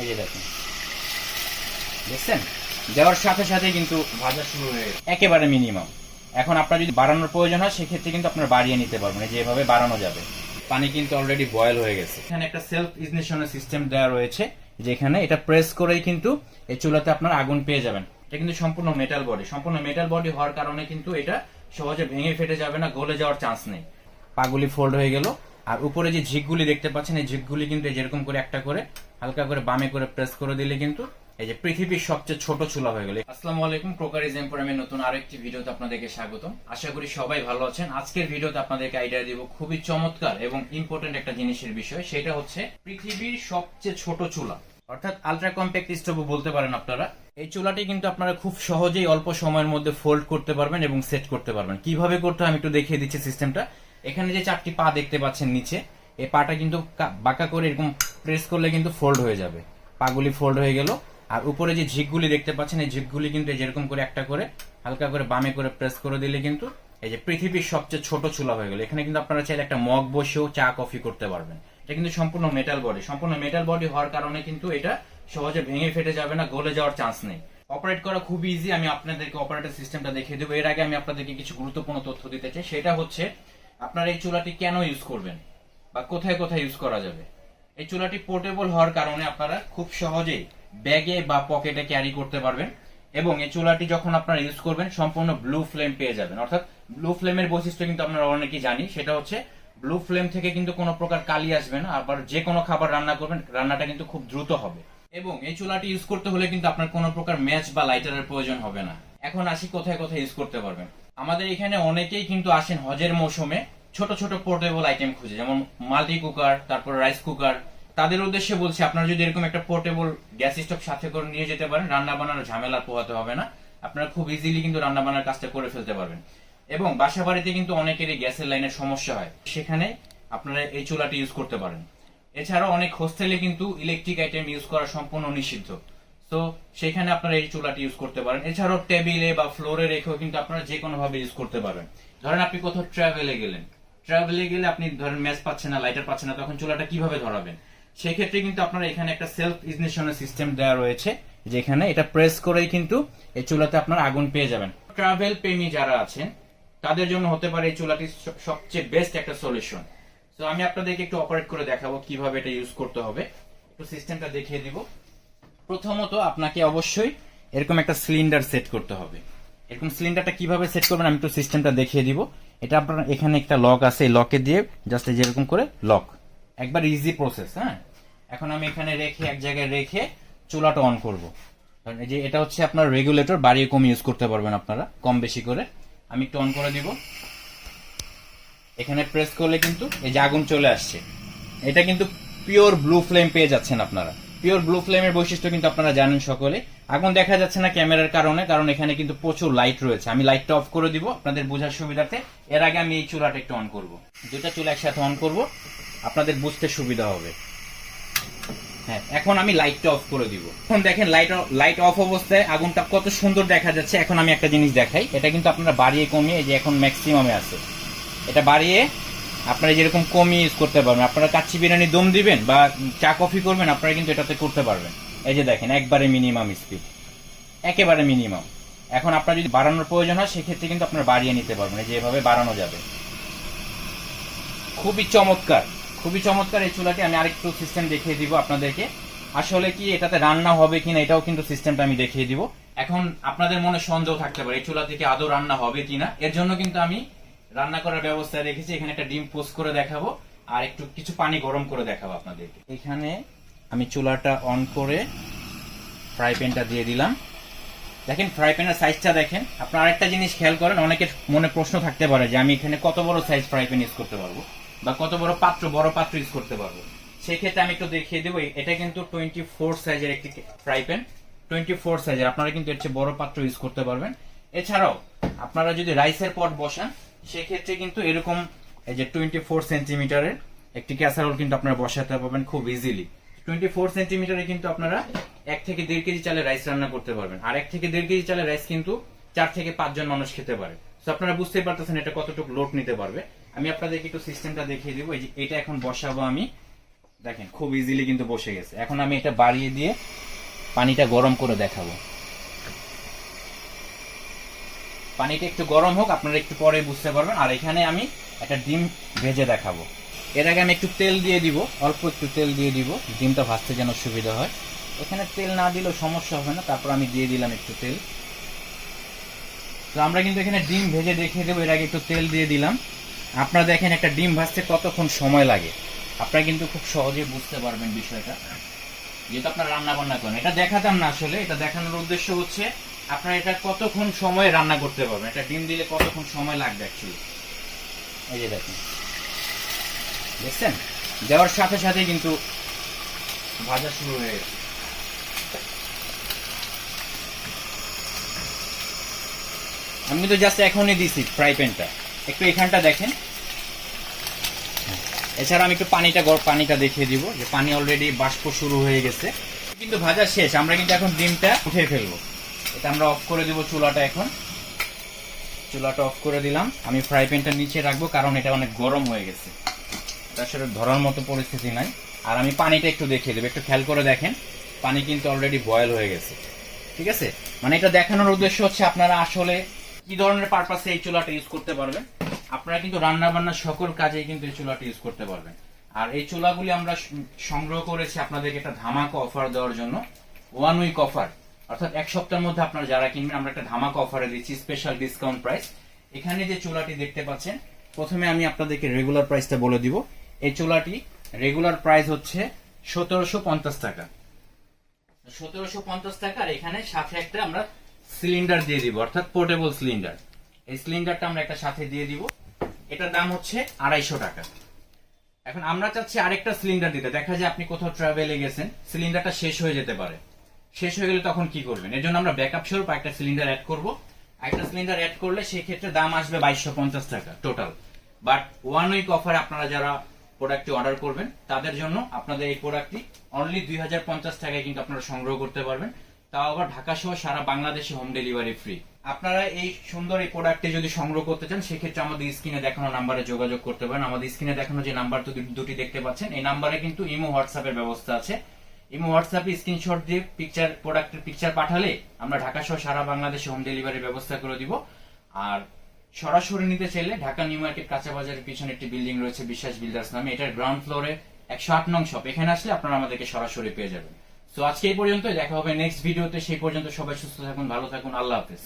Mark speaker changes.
Speaker 1: এই যে দেখেন। দেখছেন? দেওয়ার সাথে সাথে কিন্তু ভাজা শুরু হয়ে একেবারে মিনিমাম এখন আপনার যদি বাড়ানোর প্রয়োজন হয় সেক্ষেত্রে কিন্তু আপনার বাড়িয়ে নিতে পারবেন। এই যে এভাবে বাড়ানো যাবে। পানি কিন্তু অলরেডি বয়েল হয়ে গেছে। এখানে একটা সেলফ সিস্টেম দেওয়া রয়েছে যেখানে এটা প্রেস করেই কিন্তু এই চুলাতে আপনার আগুন পেয়ে যাবেন। এটা কিন্তু সম্পূর্ণ মেটাল বডি সম্পূর্ণ মেটাল বডি হওয়ার কারণে কিন্তু এটা সহজে ভেঙে ফেটে যাবে না গলে যাওয়ার চান্স নেই। পাগুলি ফোল্ড হয়ে গেল। আর উপরে যে ঝিকগুলি দেখতে পাচ্ছেন, এই ঝিকগুলি কিন্তু যেরকম করে একটা করে হালকা করে বামে করে প্রেস করে দিলে কিন্তু এই যে পৃথিবীর সবচেয়ে ছোট চুলা হয়ে গেল। আসসালামু আলাইকুম ক্রোকারিজ এম্পোরিয়ামের নতুন আরেকটি ভিডিওতে আপনাদেরকে স্বাগতম। আশা করি সবাই ভালো আছেন। আজকের ভিডিওতে আপনাদেরকে আইডিয়া দিব খুবই চমৎকার এবং ইম্পর্টেন্ট একটা জিনিসের বিষয়, সেটা হচ্ছে পৃথিবীর সবচেয়ে ছোট চুলা। অর্থাৎ আলট্রা কম্প্যাক্ট স্টোভও বলতে পারেন আপনারা। এই চুলাটি কিন্তু আপনারা খুব সহজেই অল্প সময়ের মধ্যে ফোল্ড করতে পারবেন এবং সেট করতে পারবেন। কীভাবে করতে হয় আমি একটু দেখিয়ে দিচ্ছি সিস্টেমটা এখানে যে চারটি পা দেখতে পাচ্ছেন নিচে, এই পাটা কিন্তু বাঁকা করে এরকম প্রেস করলে কিন্তু ফোল্ড হয়ে যাবে। পাগুলি ফোল্ড হয়ে গেল। আর উপরে যে ঝিকগুলি দেখতে পাচ্ছেন, এই ঝিকগুলি কিন্তু যেরকম করে একটা করে হালকা করে বামে করে প্রেস করে দিলে কিন্তু এই যে পৃথিবীর সবচেয়ে ছোট চুলা হয়ে গেল। এখানে কিন্তু আপনারা চাইলে একটা মগ বসেও চা কফি করতে পারবেন। এটা কিন্তু সম্পূর্ণ মেটাল বডি সম্পূর্ণ মেটাল বডি হওয়ার কারণে কিন্তু এটা সহজে ভেঙে ফেটে যাবে না, গলে যাওয়ার চান্স নেই। অপারেট করা খুব ইজি আমি আপনাদেরকে অপারেটর সিস্টেমটা দেখিয়ে দেবো। এর আগে আমি আপনাদেরকে কিছু গুরুত্বপূর্ণ তথ্য দিতে চাই। সেটা হচ্ছে আপনারা এই চুলাটি কেন ইউজ করবেন? বা কোথায় কোথায় ইউজ করা যাবে? এই চুলাটি পোর্টেবল হওয়ার কারণে আপনারা খুব সহজেই ব্যাগে বা পকেটে ক্যারি করতে পারবেন এবং এই চুলাটি যখন আপনারা ইউজ করবেন, সম্পূর্ণ ব্লু ফ্লেম পেয়ে যাবেন। অর্থাৎ ব্লু ফ্লেমের বৈশিষ্ট্য কিন্তু আপনারা অনেকেই জানি, সেটা হচ্ছে ব্লু ফ্লেম থেকে কিন্তু কোনো প্রকার কালি আসবে না, আবার যে কোনো খাবার রান্না করবেন, রান্নাটা কিন্তু খুব দ্রুত হবে। এবং এই চুলাটি ইউজ করতে হলে কিন্তু আপনার কোনো প্রকার ম্যাচ বা লাইটারের প্রয়োজন হবে না। এখন আসি কোথায় কোথায় ইউজ করতে পারবেন। আমাদের এখানে অনেকেই কিন্তু আসেন হজের মৌসুমে ছোট ছোট পোর্টেবল আইটেম খুঁজে, যেমন মাল্টি কুকার তারপর রাইস কুকার তাদের উদ্দেশ্যে বলছি, আপনারা যদি এরকম একটা পোর্টেবল গ্যাস স্টোভ সাথে করে নিয়ে যেতে পারেন রান্না বান্নার ঝামেলা পোহাতে হবে না। আপনারা খুব ইজিলি কিন্তু রান্না বান্নার কাজটা করে ফেলতে পারবেন। এবং বাসা বাড়িতে কিন্তু অনেকেরই গ্যাসের লাইনের সমস্যা হয়। সেখানে আপনারা এই চুলাটি ইউজ করতে পারেন। এছাড়াও অনেক হোস্টেলে কিন্তু ইলেকট্রিক আইটেম ইউজ করা সম্পূর্ণ নিষিদ্ধ। তো সেখানে আপনারা এই চুলাটি ইউজ করতে পারেন। এছাড়াও টেবিলে বা ফ্লোরে রেখেও কিন্তু আপনারা যে কোনো ভাবে ইউজ করতে পারবেন ধরেন আপনি কোথাও ট্রাভেলে গেলেন। ট্রাভেলে গেলে আপনি ধরেন ম্যাচ পাচ্ছেন না লাইটার পাচ্ছেন না, তখন চুলাটা কীভাবে ধরাবেন? সেই ক্ষেত্রে কিন্তু আপনারা এখানে একটা সেলফ ইগনিশনের সিস্টেম দেওয়া রয়েছে, যেখানে এটা প্রেস করেই কিন্তু এই চুলাতে আপনার আগুন পেয়ে যাবেন। ট্রাভেল প্রেমী যারা আছেন, তাদের জন্য হতে পারে এই চুলাটি সবচেয়ে বেস্ট একটা সলিউশন তো আমি আপনাদেরকে একটু অপারেট করে দেখাবো কীভাবে এটা ইউজ করতে হবে। একটু সিস্টেমটা দেখিয়ে দিব। প্রথমত আপনাকে অবশ্যই এরকম একটা সিলিন্ডার সেট করতে হবে। এরকম সিলিন্ডারটা কীভাবে সেট করবেন আমি একটু সিস্টেমটা দেখিয়ে দিব। এটা আপনার এখানে একটা লক আছে, এই লকে দিয়ে জাস্ট যেরকম করে লক। একবার ইজি প্রসেস হ্যাঁ? এখন আমি এখানে রেখে, এক জায়গায় রেখে চুলাটা অন করব। কারণ এই যে এটা হচ্ছে আপনার রেগুলেটর বাড়িয়ে কম ইউজ করতে পারবেন আপনারা, কম বেশি করে। আমি একটু অন করে দিব। এখানে প্রেস করলে কিন্তু এই যে আগুন চলে আসছে। এটা কিন্তু পিওর ব্লু ফ্লেম পেয়ে যাচ্ছেন আপনারা। পিওর ব্লু ফ্লেমের বৈশিষ্ট্য কিন্তু আপনারা জানেন সকলে। আগুন দেখা যাচ্ছে না ক্যামেরার কারণে, কারণ এখানে কিন্তু প্রচুর লাইট রয়েছে। আমি লাইটটা অফ করে দিব আপনাদের বোঝার সুবিধাতে এর আগে আমি এই চুলাটা একটু অন করব। দুটা চুলা একসাথে অন করব, আপনাদের বুঝতে সুবিধা হবে। হ্যাঁ এখন আমি লাইটটা অফ করে দিব। এখন দেখেন লাইট লাইট অফ অবস্থায় আগুনটা কত সুন্দর দেখা যাচ্ছে। এখন আমি একটা জিনিস দেখাই। এটা কিন্তু আপনারা বাড়িয়ে কমিয়ে যে এখন ম্যাক্সিমামে আছে। এটা বাড়িয়ে আপনারা যেরকম কমিয়ে ইউজ করতে পারবেন, আপনারা কাচ্চি বিরিয়ানি দম দিবেন বা চা কফি করবেন, আপনারা কিন্তু এটাতে করতে পারবেন। এই যে দেখেন, একবারে মিনিমাম স্পিড একেবারে মিনিমাম এখন আপনার যদি বাড়ানোর প্রয়োজন হয়, সেক্ষেত্রে কিন্তু আপনারা বাড়িয়ে নিতে পারবেন, এই যে এভাবে বাড়ানো যাবে। খুবই চমৎকার খুবই চমৎকার এই চুলাটি। আমি আরেকটু সিস্টেম দেখিয়ে দিব আপনাদেরকে। আসলে কি, এটাতে রান্না হবে কিনা, এটাও কিন্তু সিস্টেমটা আমি দেখিয়ে দিব। এখন আপনাদের মনে সন্দেহ থাকতে পারে, এই চুলা থেকে আদৌ রান্না হবে কিনা। এর জন্য কিন্তু আমি রান্না করার ব্যবস্থা রেখেছি। এখানে একটা ডিম পোস্ট করে দেখাবো আর একটু কিছু পানি গরম করে দেখাবো আপনাদেরকে। এখানে আমি চুলাটা অন করে ফ্রাই প্যানটা দিয়ে দিলাম। দেখেন, ফ্রাই প্যানের সাইজটা দেখেন। আপনার আরেকটা জিনিস খেয়াল করেন, অনেকের মনে প্রশ্ন থাকতে পারে যে আমি এখানে কত বড় সাইজ ফ্রাই প্যান ইউজ করতে পারব বা কত বড় পাত্র বড় পাত্র ইউজ করতে পারব। সেই ক্ষেত্রে আমি একটু দেখিয়ে দেবো, এটা কিন্তু টোয়েন্টি ফোর সাইজের একটি ফ্রাই প্যান টোয়েন্টি ফোর সাইজের আপনারা কিন্তু এর চেয়ে বড় পাত্র ইউজ করতে পারবেন। এছাড়াও, আপনারা যদি রাইসের পট বসান সেক্ষেত্রে কিন্তু এরকম এই যে টোয়েন্টি ফোর সেন্টিমিটারের একটি ক্যাসারোল কিন্তু আপনারা বসাতে পারবেন খুব ইজিলি টোয়েন্টি ফোর সেন্টিমিটারে কিন্তু আপনারা এক থেকে দেড় কেজি চালে রাইস রান্না করতে পারবেন। আর এক থেকে দেড় কেজি চালে রাইস কিন্তু চার থেকে পাঁচজন মানুষ খেতে পারে। তো আপনারা বুঝতেই পারতেছেন এটা কতটুকু লোড নিতে পারবে। আমি আপনাদেরকে একটু সিস্টেমটা দেখিয়ে দিব। এই যে এটা এখন বসাবো আমি। দেখেন, খুব ইজিলি কিন্তু বসে গেছে। এখন আমি এটা বাড়িয়ে দিয়ে পানিটা গরম করে দেখাবো। পানিটা একটু গরম হোক, আপনারা একটু পরে বুঝতে পারবেন। আর এখানে আমি একটা ডিম ভেজে দেখাবো। এর আগে আমি একটু তেল দিয়ে দিব, অল্প একটু তেল দিয়ে দিব, ডিমটা ভাজতে যেন সুবিধা হয়। এখানে তেল না দিলেও সমস্যা হবে না, তারপর আমি দিয়ে দিলাম একটু তেল। তো আমরা কিন্তু এখানে ডিম ভেজে দেখিয়ে দেবো, এর আগে একটু তেল দিয়ে দিলাম। আপনারা দেখেন একটা ডিম ভাজতে কতক্ষণ সময় লাগে? আপনারা কিন্তু খুব সহজে বুঝতে পারবেন বিষয়টা। যেহেতু আপনারা রান্না বান্না করেন, এটা দেখাতাম না আসলে, এটা দেখানোর উদ্দেশ্য হচ্ছে আপনারা এটা কতক্ষণ সময় রান্না করতে পারবেন? এটা ডিম দিলে কতক্ষণ সময় লাগবে অ্যাকচুয়ালি এই যে দেখেন। দেখছেন? দেওয়ার সাথে সাথে কিন্তু ভাজা শুরু হয়ে গেছে। আমি তো জাস্ট এখনই দিছি ফ্রাই প্যানটা একটু এখানটা দেখেন। এছাড়া আমি একটু পানিটা পানিটা দেখিয়ে দিব যে পানি অলরেডি বাষ্প শুরু হয়ে গেছে। কিন্তু ভাজা শেষ, আমরা কিন্তু এখন ডিমটা উঠে ফেলব। এটা আমরা অফ করে দিব চুলাটা এখন। চুলাটা অফ করে দিলাম। আমি ফ্রাই প্যানটা নিচে রাখব কারণ এটা অনেক গরম হয়ে গেছে। তার সাথে ধরার মতো পরিস্থিতি নাই। আর আমি পানিটা একটু দেখিয়ে দেবো। একটু খেয়াল করে দেখেন, পানি কিন্তু অলরেডি বয়েল হয়ে গেছে। ঠিক আছে? মানে এটা দেখানোর উদ্দেশ্য হচ্ছে আপনারা আসলে কি ধরনের পারপাসে এই চুলাটা ইউজ করতে পারবেন? আপনারা কিন্তু রান্না বান্না সকল কাজে কিন্তু এই চুলাটা ইউজ করতে পারবেন। আর এই চুলাগুলি আমরা সংগ্রহ করেছি আপনাদেরকে একটা ধামাকা অফার দেওয়ার জন্য। ওয়ান উইক অফার অর্থাৎ এক সপ্তাহের মধ্যে আপনারা যারা কিনবেন, আমরা একটা ধামাকা অফারে দিচ্ছি স্পেশাল ডিসকাউন্ট প্রাইস এখানে যে চুলাটি দেখতে পাচ্ছেন, প্রথমে আমি আপনাদেরকে রেগুলার প্রাইসটা বলে দিব। এই চুলাটি রেগুলার প্রাইস হচ্ছে সতেরোশো পঞ্চাশ টাকা। সতেরোশো পঞ্চাশ টাকা, আর এখানে সাথে একটা আমরা সিলিন্ডার দিয়ে দিব, অর্থাৎ পোর্টেবল সিলিন্ডার এই সিলিন্ডারটা আমরা একটা সাথে দিয়ে দিব। এটার দাম হচ্ছে আড়াইশো টাকা। এখন আমরা চাচ্ছি আরেকটা সিলিন্ডার দিতে। দেখা যায় আপনি কোথাও ট্রাভেলে গেছেন সিলিন্ডারটা শেষ হয়ে যেতে পারে। শেষ হয়ে গেলে তখন কি করবেন? এর জন্য আমরা ব্যাকআপ স্বরূপ একটা সিলিন্ডার অ্যাড করব। একটা সিলিন্ডার অ্যাড করলে সেই ক্ষেত্রে দাম আসবে বাইশশো পঞ্চাশ টাকা টোটাল বাট ওয়ান উইক অফারে আপনারা যারা প্রোডাক্টটি অর্ডার করবেন, তাদের জন্য আপনাদের এই প্রোডাক্টটি অনলি দুই হাজার পঞ্চাশ টাকায় কিন্তু আপনারা সংগ্রহ করতে পারবেন। তাও আবার ঢাকা সহ সারা বাংলাদেশে হোম ডেলিভারি ফ্রি আপনারা এই সুন্দর এই প্রোডাক্টটি যদি সংগ্রহ করতে চান, সেক্ষেত্রে আমাদের স্ক্রিনে দেখানো নাম্বারে যোগাযোগ করতে পারেন। আমাদের স্ক্রিনে দেখানো যে নাম্বার দুটি দেখতে পাচ্ছেন, এই নাম্বারে কিন্তু ইমো হোয়াটসঅ্যাপের ব্যবস্থা আছে। ইমো হোয়াটসঅ্যাপে স্ক্রিনশট দিয়ে পিকচার প্রোডাক্টের পিকচার পাঠালে আমরা ঢাকা সহ সারা বাংলাদেশে হোম ডেলিভারির ব্যবস্থা করে দিব। আর সরাসরি নিতে চাইলে ঢাকা নিউ মার্কেট কাঁচা বাজারের পিছনে একটি বিল্ডিং রয়েছে বিশ্বাস বিল্ডার্স নামে। এটার গ্রাউন্ড ফ্লোরে একশো আট নং শপ এখানে আসলে আপনারা আমাদেরকে সরাসরি পেয়ে যাবেন। তো আজকে এই পর্যন্ত দেখা হবে নেক্সট ভিডিওতে সেই পর্যন্ত সবাই সুস্থ থাকুন, ভালো থাকুন। আল্লাহ হাফেজ।